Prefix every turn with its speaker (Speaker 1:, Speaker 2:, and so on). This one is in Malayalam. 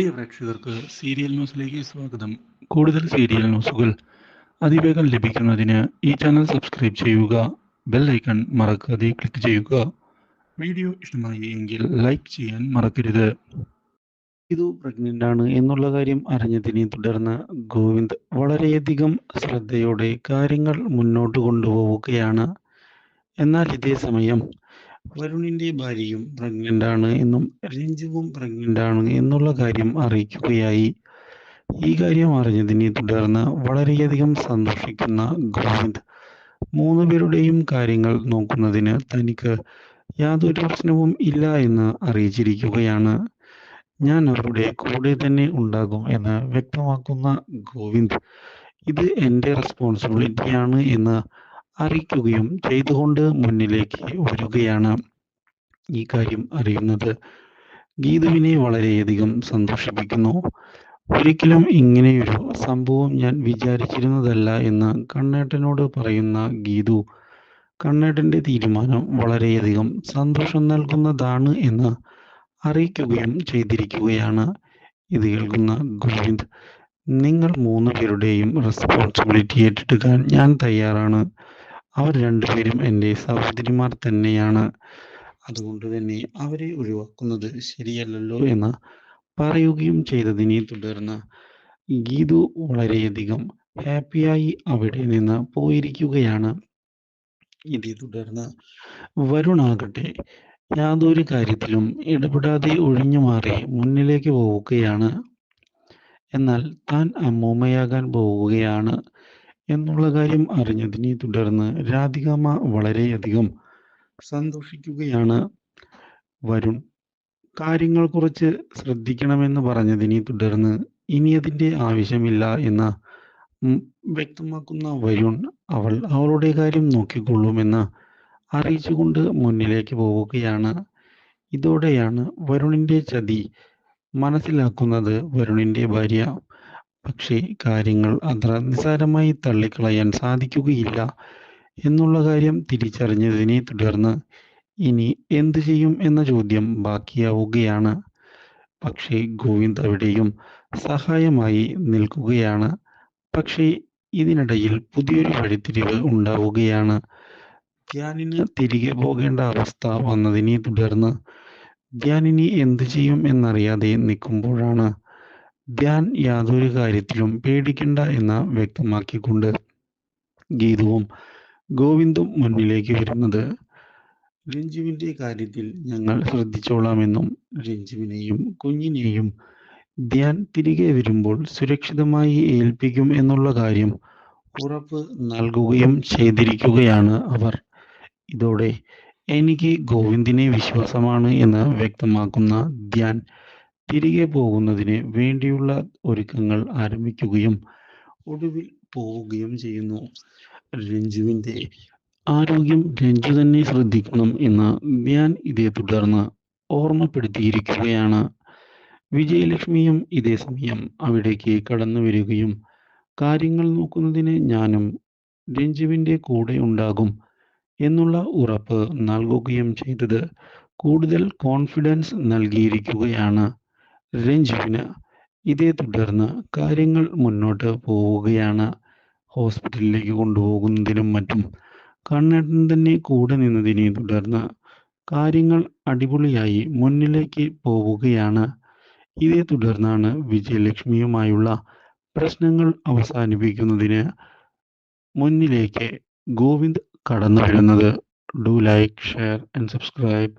Speaker 1: പ്രിയ പ്രേക്ഷകർക്ക് സീരിയൽ ന്യൂസിലേക്ക് സ്വാഗതം. കൂടുതൽ സീരിയൽ ന്യൂസുകൾ അതിവേഗം ലഭിക്കുന്നതിന് ഈ ചാനൽ സബ്സ്ക്രൈബ് ചെയ്യുക ബെൽ ഐക്കൺ മറക്കാതെ ക്ലിക്ക് ചെയ്യുക. വീഡിയോ ഇഷ്ടമായി എങ്കിൽ ലൈക്ക് ചെയ്യാൻ മറക്കരുത്.
Speaker 2: ഇതു പ്രഗ്നന്റ് ആണ് എന്നുള്ള കാര്യം അറിഞ്ഞതിനെ തുടർന്ന് ഗോവിന്ദ് വളരെയധികം ശ്രദ്ധയോടെ കാര്യങ്ങൾ മുന്നോട്ട് കൊണ്ടുപോവുകയാണ്. എന്നാൽ ഇതേ സമയം വരുണിന്റെ ഭാര്യയും പ്രഗ്നന്റ് ആണ് എന്നും രഞ്ജുവും പ്രഗ്നന്റ് ആണ് എന്നുള്ള കാര്യം അറിയിക്കുകയായി. ഈ കാര്യം അറിഞ്ഞതിനെ തുടർന്ന് വളരെയധികം സന്തോഷിക്കുന്ന ഗോവിന്ദ് മൂന്ന് പേരുടെയും കാര്യങ്ങൾ നോക്കുന്നതിന് തനിക്ക് യാതൊരു പ്രശ്നവും ഇല്ല എന്ന് അറിയിച്ചിരിക്കുകയാണ്. ഞാൻ അവരുടെ കൂടെ തന്നെ ഉണ്ടാകും എന്ന് വ്യക്തമാക്കുന്ന ഗോവിന്ദ് ഇത് എന്റെ റെസ്പോൺസിബിലിറ്റിയാണ് എന്ന് അറിയിക്കുകയും ചെയ്തുകൊണ്ട് മുന്നിലേക്ക് വരികയാണ് ഈ കാര്യം അറിയുന്നത്. ഗീതുവിനെ വളരെയധികം സന്തോഷിപ്പിക്കുന്നു. ഒരിക്കലും ഇങ്ങനെയൊരു സംഭവം ഞാൻ വിചാരിച്ചിരുന്നതല്ല എന്ന് കണ്ണേട്ടനോട് പറയുന്ന ഗീതു കണ്ണേട്ടന്റെ തീരുമാനം വളരെയധികം സന്തോഷം നൽകുന്നതാണ് എന്ന് അറിയിക്കുകയും ചെയ്തിരിക്കുകയാണ്. ഇത് കേൾക്കുന്ന ഗോവിന്ദ് നിങ്ങൾ മൂന്ന് പേരുടെയും റെസ്പോൺസിബിലിറ്റി ഏറ്റെടുക്കാൻ ഞാൻ തയ്യാറാണ്. അവർ രണ്ടുപേരും എന്റെ സഹോദരിമാർ തന്നെയാണ്. അതുകൊണ്ട് തന്നെ അവരെ ഒഴിവാക്കുന്നത് ശരിയല്ലല്ലോ എന്ന് പറയുകയും ചെയ്തതിനെ തുടർന്ന് ഗീതു വളരെയധികം ഹാപ്പിയായി അവിടെ നിന്ന് പോയിരിക്കുകയാണ്. ഇതേ തുടർന്ന് വരുണാകട്ടെ യാതൊരു കാര്യത്തിലും ഇടപെടാതെ ഒഴിഞ്ഞു മാറി മുന്നിലേക്ക് പോവുകയാണ്. എന്നാൽ താൻ അമ്മൂമ്മയാകാൻ പോവുകയാണ്. എന്നുള്ള കാര്യം അറിഞ്ഞതിനെ തുടർന്ന് രാധികാമ്മ വളരെയധികം സന്തോഷിക്കുകയാണ്. വരുൺ കാര്യങ്ങൾ കുറച്ച് ശ്രദ്ധിക്കണമെന്ന് പറഞ്ഞതിനെ തുടർന്ന് ഇനി അതിന്റെ ആവശ്യമില്ല എന്ന് വ്യക്തമാക്കുന്ന വരുൺ അവൾ അവളുടെ കാര്യം നോക്കിക്കൊള്ളുമെന്ന് അറിയിച്ചുകൊണ്ട് മുന്നിലേക്ക് പോവുകയാണ്. ഇതോടെയാണ് വരുണിന്റെ ചതി മനസ്സിലാക്കുന്നത്. വരുണിന്റെ ഭാര്യ പക്ഷേ കാര്യങ്ങൾ അത്ര നിസ്സാരമായി തള്ളിക്കളയാൻ സാധിക്കുകയില്ല എന്നുള്ള കാര്യം തിരിച്ചറിഞ്ഞതിനെ തുടർന്ന് ഇനി എന്തു ചെയ്യും എന്ന ചോദ്യം ബാക്കിയാവുകയാണ്. പക്ഷേ ഗോവിന്ദ് അവിടെയും സഹായമായി നിൽക്കുകയാണ്. പക്ഷേ ഇതിനിടയിൽ പുതിയൊരു വഴിത്തിരിവ് ഉണ്ടാവുകയാണ്. ധ്യാനിന് തിരികെ പോകേണ്ട അവസ്ഥ വന്നതിനെ തുടർന്ന് ധ്യാനിനി എന്തു ചെയ്യും എന്നറിയാതെ നിൽക്കുമ്പോഴാണ് ധ്യാൻ യാതൊരു കാര്യത്തിലും പേടിക്കണ്ട എന്ന് വ്യക്തമാക്കിക്കൊണ്ട് ഗീതുവും ഗോവിന്ദും മുന്നിലേക്ക് വരുന്നത് രഞ്ജുവിന്റെ കാര്യത്തിൽ ഞങ്ങൾ ശ്രദ്ധിച്ചോളാമെന്നും രഞ്ജുവിനെയും കുഞ്ഞിനെയും ധ്യാൻ തിരികെ വരുമ്പോൾ സുരക്ഷിതമായി ഏൽപ്പിക്കും എന്നുള്ള കാര്യം ഉറപ്പ് നൽകുകയും ചെയ്തിരിക്കുകയാണ് അവർ. ഇതോടെ എനിക്ക് ഗോവിന്ദിനെ വിശ്വാസമാണ് എന്ന് വ്യക്തമാക്കുന്ന ധ്യാൻ തിരികെ പോകുന്നതിന് വേണ്ടിയുള്ള ഒരുക്കങ്ങൾ ആരംഭിക്കുകയും ഒടുവിൽ പോവുകയും ചെയ്യുന്നു. രഞ്ജുവിന്റെ ആരോഗ്യം രഞ്ജു തന്നെ ശ്രദ്ധിക്കണം എന്ന് ഞാൻ ഇതേ തുടർന്ന് ഓർമ്മപ്പെടുത്തിയിരിക്കുകയാണ്. വിജയലക്ഷ്മിയും ഇതേ സമയം അവിടേക്ക് കടന്നു വരികയും കാര്യങ്ങൾ നോക്കുന്നതിന് ഞാനും രഞ്ജുവിന്റെ കൂടെ ഉണ്ടാകും എന്നുള്ള ഉറപ്പ് നൽകുകയും ചെയ്തത് കൂടുതൽ കോൺഫിഡൻസ് നൽകിയിരിക്കുകയാണ്. രഞ്ജുവിന് ഇതേ തുടർന്ന് കാര്യങ്ങൾ മുന്നോട്ട് പോവുകയാണ്. ഹോസ്പിറ്റലിലേക്ക് കൊണ്ടുപോകുന്നതിനും മറ്റും കണ്ണേട്ടൻ തന്നെ കൂടെ നിന്നതിനെ തുടർന്ന് കാര്യങ്ങൾ അടിപൊളിയായി മുന്നിലേക്ക് പോവുകയാണ്. ഇതേ തുടർന്നാണ് വിജയലക്ഷ്മിയുമായുള്ള പ്രശ്നങ്ങൾ അവസാനിപ്പിക്കുന്നതിന് മുന്നിലേക്ക് ഗോവിന്ദ് കടന്നു വരുന്നത്. Do like share and subscribe